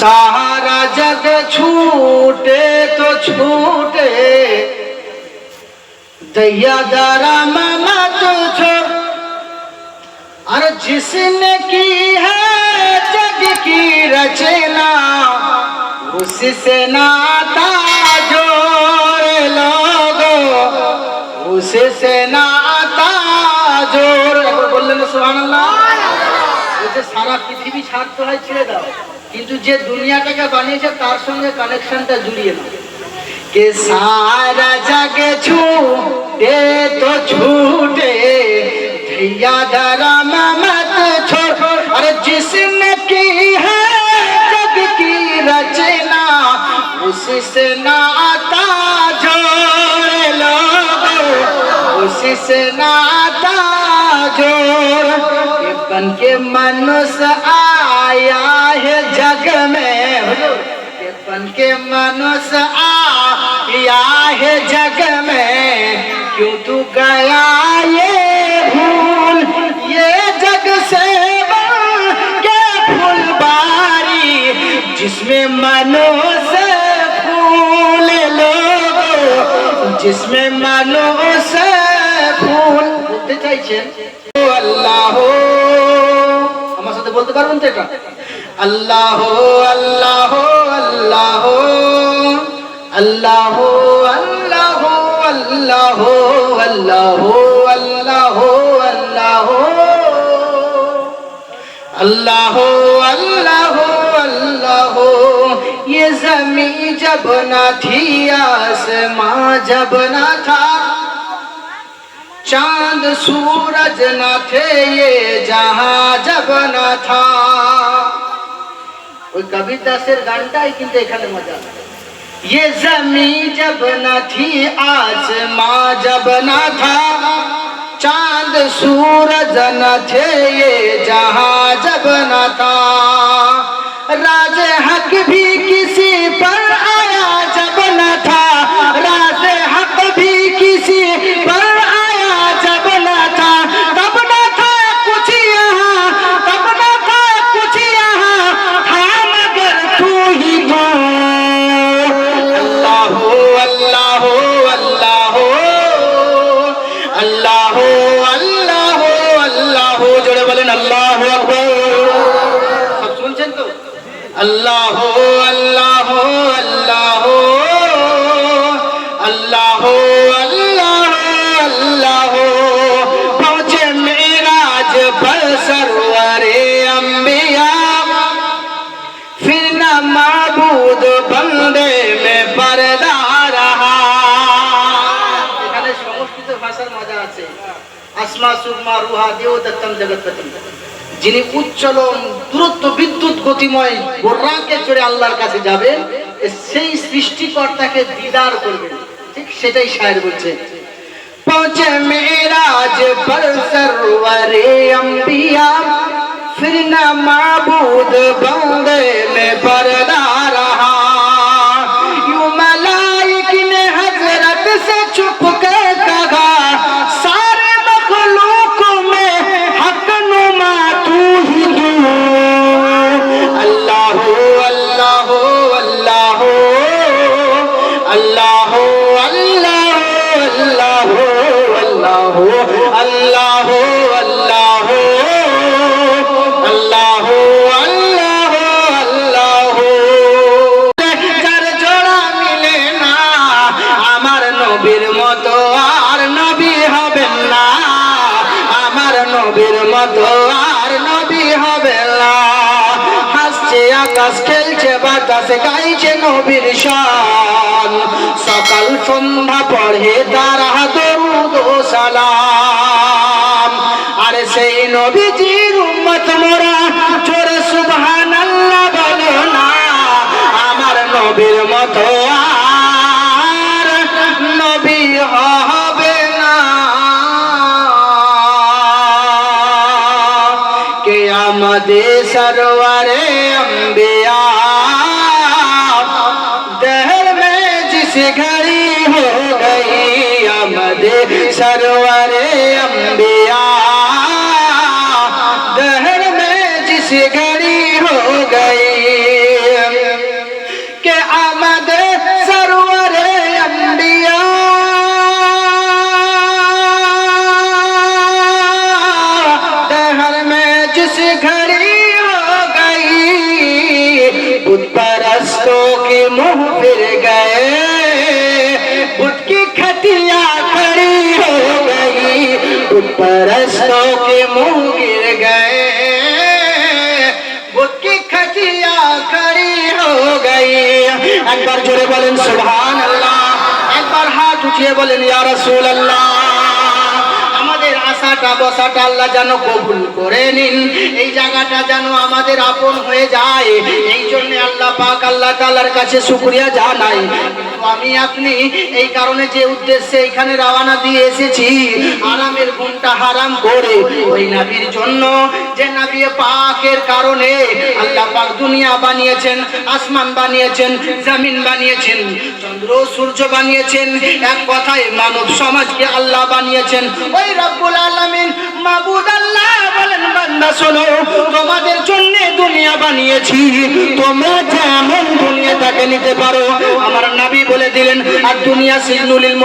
सारा जग छूटे तो छूटे दैया दारा मत छोड़ और जिसने की है जग की रचना उससे नाता जोड़ लोगो उससे नाता जोड़ একবার বললেন সুবহানাল্লাহ বলছে সারা পৃথিবী ছাড়তে হয় ছেড়ে দাও بنے چارکشن کے منصو آیا ہے جگ میں۔ بن کے منس آیا ہے جگ میں۔ کیوں تو گیا یہ بھول یہ جگ سے کے پھول باری، جس میں منو سے پھول لو جس میں منو سے پھول اللہ ہو بنتے کا اللہ ہو اللہ ہو اللہ ہو اللہ ہو اللہ ہو اللہ ہو اللہ ہو اللہ ہو اللہ ہو اللہ ہو اللہ ہو اللہ ہو یہ زمین جب نا تھی آسماں جبنا تھا چاند سورج نہ تھے یہ جہاں جب نہ تھا۔ کوئی کبھی تا سر گانتا ہے কিন্তু دیکھنے مجھا یہ زمین جب نہ تھی آسماں جب نہ تھا۔ چاند سورج نہ تھے یہ جہاں جب نہ تھا۔ আল্লাহ আল্লাহ আল্লাহ আল্লাহ আল্লাহ আল্লাহ পৌঁছে মেরাজ পর সরওয়ারে অম্বিয়া ফির না মাবুদ বন্দে মে পরদা রাহা। এখানে সংস্কৃত ভাষার মজা আছে। আসমা, সুকমা, রুহা দেও দত্তম জগৎ যিনি উচ্চলন দূরত্ব বিদ্যুৎ গতিময় গোর্রাকে চড়ে আল্লাহর কাছে যাবেন সেই সৃষ্টিকর্তাকে দিদার করবেন ঠিক সেটাই শায়ের বলছে पहुंचे मेराज पर सरवरे अंबिया फिर न माबूद बंदे में पर्दा মতো আর নবী হবে না। হাসছে, আকাশ খেলছে, বাতাসে গাইছে নবীর শান। সকাল সন্ধ্যা পড়ে তারা দরুদ সালাম। আর সেই নবীজির উম্মত মোরা, জোরে সুবহানাল্লাহ বলো না, আমার নবীর মতো सरवर अम्बिया दहर में जिस घड़ी हो गई अमद सरवर منہ پھر گئے بت کی کھتیاں کھڑی ہو گئی ان پرستوں کے منہ گر گئے۔ بت کی کھتیاں کھڑی ہو گئی۔ اکبر جڑے بولن سبحان اللہ۔ اکبر ہاتھ اٹھیے بولن یا رسول اللہ۔ আশাটা বসাটা আল্লাহ যেন কবুল করে নিন। এই জায়গাটা যেন আমাদের আপন হয়ে যায়। এই জন্য আল্লাহ পাক আল্লাহ তাআলার কাছে শুকরিয়া জানাই। আমি, আপনি এই কারণে যে উদ্দেশ্যে এখানে রওনা দিয়ে এসেছি আরামের ঘুমটা হারাম করে। ওই নবীর জন্য যে নবী পাকের কারণে আল্লাহ পাক দুনিয়া বানিয়েছেন, আসমান বানিয়েছেন, জামিন বানিয়েছেন, চন্দ্র, সূর্য বানিয়েছেন, এক কথায় মানব সমাজকে আল্লাহ বানিয়েছেন। ওই রব্বুল আলামিন মাবুদ আল্লাহ বলেন, বান্দা, শোনো, তোমাদের জন্য দুনিয়া বানিয়েছি। তোমরা যেমন দুনিয়াটাকে নিতে পারো, আমার নাবি বলে দিলেন, আর দুনিয়া সিজনুলিল